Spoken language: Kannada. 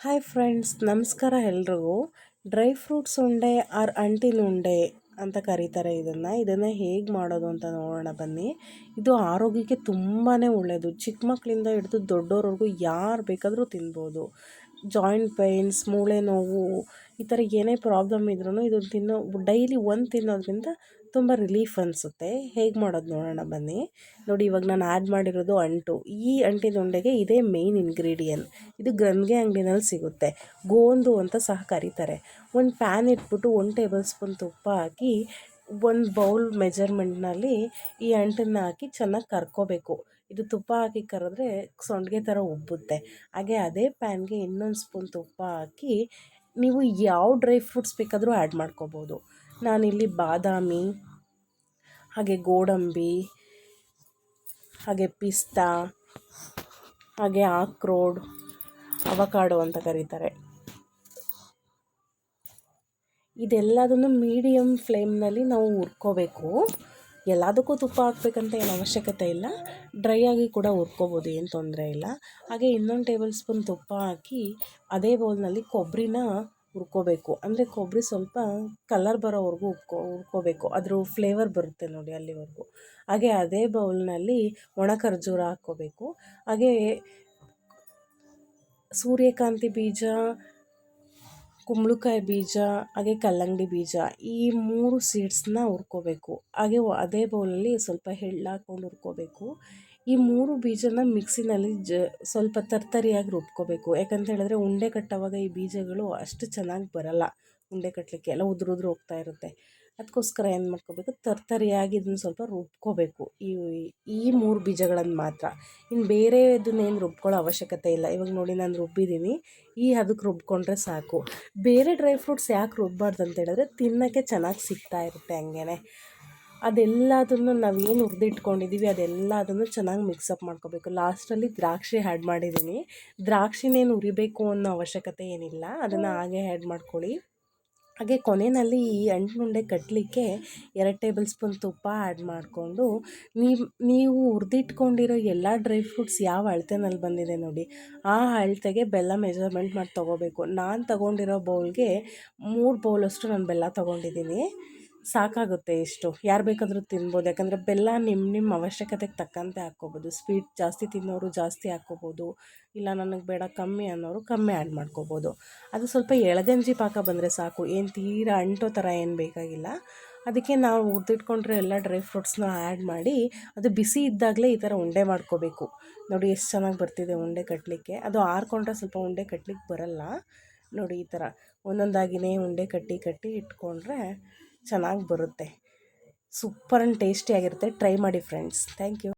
ಹಾಯ್ ಫ್ರೆಂಡ್ಸ್ ನಮಸ್ಕಾರ ಎಲ್ರಿಗೂ. ಡ್ರೈ ಫ್ರೂಟ್ಸ್ ಉಂಡೆ ಆರ್ ಅಂಟಿನ ಉಂಡೆ ಅಂತ ಕರೀತಾರೆ ಇದನ್ನು. ಇದನ್ನು ಹೇಗೆ ಮಾಡೋದು ಅಂತ ನೋಡೋಣ ಬನ್ನಿ. ಇದು ಆರೋಗ್ಯಕ್ಕೆ ತುಂಬಾ ಒಳ್ಳೆಯದು ಚಿಕ್ಕ ಮಕ್ಕಳಿಂದ ಹಿಡಿದು ದೊಡ್ಡೋರವರೆಗೂ ಯಾರು ಬೇಕಾದರೂ ತಿನ್ಬೋದು. ಜಾಯಿಂಟ್ ಪೈನ್ಸ್ ಮೂಳೆ ನೋವು ಈ ಥರ ಏನೇ ಪ್ರಾಬ್ಲಮ್ ಇದ್ರೂ ಇದನ್ನು ತಿನ್ನೋ, ಡೈಲಿ ಒಂದು ತಿನ್ನೋದ್ರಿಂದ ತುಂಬ ರಿಲೀಫ್ ಅನಿಸುತ್ತೆ. ಹೇಗೆ ಮಾಡೋದು ನೋಡೋಣ ಬನ್ನಿ. ನೋಡಿ ಇವಾಗ ನಾನು ಆ್ಯಡ್ ಮಾಡಿರೋದು ಅಂಟು. ಈ ಅಂಟಿನ ಉಂಡೆಗೆ ಇದೇ ಮೇಯ್ನ್ ಇಂಗ್ರೀಡಿಯೆಂಟ್. ಇದು ಗಂಗೆ ಅಂಗಡಿನಲ್ಲಿ ಸಿಗುತ್ತೆ. ಗೋಂದು ಅಂತ ಸಹ ಕರೀತಾರೆ. ಒಂದು ಪ್ಯಾನ್ ಇಟ್ಬಿಟ್ಟು ಒಂದು ಟೇಬಲ್ ಸ್ಪೂನ್ ತುಪ್ಪ ಹಾಕಿ ಒಂದು ಬೌಲ್ ಮೆಜರ್ಮೆಂಟ್ನಲ್ಲಿ ಈ ಅಂಟನ್ನು ಹಾಕಿ ಚೆನ್ನಾಗಿ ಕರ್ಕೋಬೇಕು. ಇದು ತುಪ್ಪ ಹಾಕಿ ಕರೆದ್ರೆ ಸೊಂಡಿಗೆ ಥರ ಉಬ್ಬುತ್ತೆ. ಹಾಗೆ ಅದೇ ಪ್ಯಾನ್ಗೆ ಇನ್ನೊಂದು ಸ್ಪೂನ್ ತುಪ್ಪ ಹಾಕಿ ನೀವು ಯಾವ ಡ್ರೈ ಫ್ರೂಟ್ಸ್ ಬೇಕಾದರೂ ಆ್ಯಡ್ ಮಾಡ್ಕೋಬೋದು. ನಾನಿಲ್ಲಿ ಬಾದಾಮಿ, ಹಾಗೆ ಗೋಡಂಬಿ, ಹಾಗೆ ಪಿಸ್ತಾ, ಹಾಗೆ ಆಕ್ರೋಡ್, ಅವಕಾಡೋ ಅಂತ ಕರೀತಾರೆ. ಇದೆಲ್ಲದನ್ನು ಮೀಡಿಯಮ್ ಫ್ಲೇಮ್ನಲ್ಲಿ ನಾವು ಹುರ್ಕೋಬೇಕು. ಎಲ್ಲದಕ್ಕೂ ತುಪ್ಪ ಹಾಕ್ಬೇಕಂತ ಏನು ಅವಶ್ಯಕತೆ ಇಲ್ಲ. ಡ್ರೈ ಆಗಿ ಕೂಡ ಹುರ್ಕೋಬೋದು, ಏನು ತೊಂದರೆ ಇಲ್ಲ. ಹಾಗೆ ಇನ್ನೊಂದು ಟೇಬಲ್ ಸ್ಪೂನ್ ತುಪ್ಪ ಹಾಕಿ, ಅದೇ ಬೌಲ್ನಲ್ಲಿ ಕೊಬ್ಬರಿನ ಹುರ್ಕೋಬೇಕು. ಅಂದರೆ ಕೊಬ್ಬರಿ ಸ್ವಲ್ಪ ಕಲರ್ ಬರೋವರೆಗೂ ಹುರ್ಕೋ, ಹುರ್ಕೋಬೇಕು. ಅದ್ರ ಫ್ಲೇವರ್ ಬರುತ್ತೆ ನೋಡಿ ಅಲ್ಲಿವರೆಗೂ. ಹಾಗೆ ಅದೇ ಬೌಲ್ನಲ್ಲಿ ಒಣ ಖರ್ಜೂರ ಹಾಕ್ಕೋಬೇಕು. ಹಾಗೇ ಸೂರ್ಯಕಾಂತಿ ಬೀಜ, ಕುಂಬಳಕಾಯಿ ಬೀಜ, ಹಾಗೆ ಕಲ್ಲಂಗಡಿ ಬೀಜ ಈ ಮೂರು ಸೀಡ್ಸ್ನ ಹುರ್ಕೋಬೇಕು. ಹಾಗೆ ಅದೇ ಬೌಲಲ್ಲಿ ಸ್ವಲ್ಪ ಎಳ್ಳು ಹಾಕ್ಕೊಂಡು ಹುರ್ಕೋಬೇಕು. ಈ ಮೂರು ಬೀಜನ ಮಿಕ್ಸಿನಲ್ಲಿ ಜ, ಸ್ವಲ್ಪ ತರ್ತರಿಯಾಗಿ ರುಬ್ಕೋಬೇಕು. ಯಾಕಂತ ಹೇಳಿದ್ರೆ ಉಂಡೆ ಕಟ್ಟೋವಾಗ ಈ ಬೀಜಗಳು ಅಷ್ಟು ಚೆನ್ನಾಗಿ ಬರಲ್ಲ. ಉಂಡೆ ಕಟ್ಟಲಿಕ್ಕೆ ಎಲ್ಲ ಉದುರು ಉದುರು ಹೋಗ್ತಾ ಇರುತ್ತೆ. ಅದಕ್ಕೋಸ್ಕರ ಏನು ಮಾಡ್ಕೋಬೇಕು? ತರ್ತರಿಯಾಗಿ ಇದನ್ನು ಸ್ವಲ್ಪ ರುಬ್ಕೋಬೇಕು. ಈ ಈ ಮೂರು ಬೀಜಗಳನ್ನು ಮಾತ್ರ. ಇನ್ನು ಬೇರೆ ಇದನ್ನೇನು ರುಬ್ಕೊಳ್ಳೋ ಅವಶ್ಯಕತೆ ಇಲ್ಲ. ಇವಾಗ ನೋಡಿ ನಾನು ರುಬ್ಬಿದ್ದೀನಿ ಈ ಅದಕ್ಕೆ ರುಬ್ಕೊಂಡ್ರೆ ಸಾಕು. ಬೇರೆ ಡ್ರೈ ಫ್ರೂಟ್ಸ್ ಯಾಕೆ ರುಬ್ಬಾರ್ದು ಅಂತ ಹೇಳಿದ್ರೆ ತಿನ್ನೋಕ್ಕೆ ಚೆನ್ನಾಗಿ ಸಿಗ್ತಾ ಇರುತ್ತೆ ಹಂಗೇ ಅದೆಲ್ಲದನ್ನು ನಾವು ಏನು ಹುರಿದಿಟ್ಕೊಂಡಿದ್ದೀವಿ ಅದೆಲ್ಲದನ್ನು ಚೆನ್ನಾಗಿ ಮಿಕ್ಸಪ್ ಮಾಡ್ಕೋಬೇಕು. ಲಾಸ್ಟಲ್ಲಿ ದ್ರಾಕ್ಷಿ ಆ್ಯಡ್ ಮಾಡಿದ್ದೀನಿ ದ್ರಾಕ್ಷಿನೇನು ಉರಿಬೇಕು ಅನ್ನೋ ಅವಶ್ಯಕತೆ ಏನಿಲ್ಲ, ಅದನ್ನು ಹಾಗೆ ಆ್ಯಡ್ ಮಾಡ್ಕೊಳ್ಳಿ. ಹಾಗೆ ಕೊನೆಯಲ್ಲಿ ಈ ಎಂಟುಂಡೆ ಕಟ್ಟಲಿಕ್ಕೆ ಎರಡು ಟೇಬಲ್ ಸ್ಪೂನ್ ತುಪ್ಪ ಆ್ಯಡ್ ಮಾಡಿಕೊಂಡು, ನೀವು ನೀವು ಹುರಿದಿಟ್ಕೊಂಡಿರೋ ಎಲ್ಲ ಡ್ರೈ ಫ್ರೂಟ್ಸ್ ಯಾವ ಅಳತೆನಲ್ಲಿ ಬಂದಿದೆ ನೋಡಿ. ಆ ಅಳತೆಗೆ ಬೆಲ್ಲ ಮೆಜರ್ಮೆಂಟ್ ಮಾಡಿ ತೊಗೋಬೇಕು. ನಾನು ತೊಗೊಂಡಿರೋ ಬೌಲ್ಗೆ ಮೂರು ಬೌಲಷ್ಟು ನಾನು ಬೆಲ್ಲ ತೊಗೊಂಡಿದ್ದೀನಿ ಸಾಕಾಗುತ್ತೆ ಇಷ್ಟು ಯಾರು ಬೇಕಾದರೂ ತಿನ್ಬೋದು. ಯಾಕಂದರೆ ಬೆಲ್ಲ ನಿಮ್ಮ ನಿಮ್ಮ ಅವಶ್ಯಕತೆಗೆ ತಕ್ಕಂತೆ ಹಾಕ್ಕೋಬೋದು. ಸ್ವೀಟ್ ಜಾಸ್ತಿ ತಿನ್ನೋರು ಜಾಸ್ತಿ ಹಾಕ್ಕೋಬೋದು. ಇಲ್ಲ ನನಗೆ ಬೇಡ ಕಮ್ಮಿ ಅನ್ನೋರು ಕಮ್ಮಿ ಆ್ಯಡ್ ಮಾಡ್ಕೋಬೋದು. ಅದು ಸ್ವಲ್ಪ ಎಳಗಂಜಿ ಪಾಕ ಬಂದರೆ ಸಾಕು. ಏನು ತೀರಾ ಅಂಟೋ ಥರ ಏನು ಬೇಕಾಗಿಲ್ಲ. ಅದಕ್ಕೆ ನಾವು ಹುರಿದಿಟ್ಕೊಂಡ್ರೆ ಎಲ್ಲ ಡ್ರೈ ಫ್ರೂಟ್ಸ್ನ ಆ್ಯಡ್ ಮಾಡಿ ಅದು ಬಿಸಿ ಇದ್ದಾಗಲೇ ಈ ಥರ ಉಂಡೆ ಮಾಡ್ಕೋಬೇಕು. ನೋಡಿ ಎಷ್ಟು ಚೆನ್ನಾಗಿ ಬರ್ತಿದೆ ಉಂಡೆ ಕಟ್ಟಲಿಕ್ಕೆ ಅದು ಆರ್ಕೊಂಡ್ರೆ ಸ್ವಲ್ಪ ಉಂಡೆ ಕಟ್ಟಲಿಕ್ಕೆ ಬರಲ್ಲ. ನೋಡಿ ಈ ಥರ ಒಂದೊಂದಾಗಿನೇ ಉಂಡೆ ಕಟ್ಟಿ ಕಟ್ಟಿ ಇಟ್ಕೊಂಡ್ರೆ ಚೆನ್ನಾಗಿ ಬರುತ್ತೆ. ಸೂಪರ್ ಆ್ಯಂಡ್ ಟೇಸ್ಟಿಯಾಗಿರುತ್ತೆ ಟ್ರೈ ಮಾಡಿ ಫ್ರೆಂಡ್ಸ್ ಥ್ಯಾಂಕ್ ಯು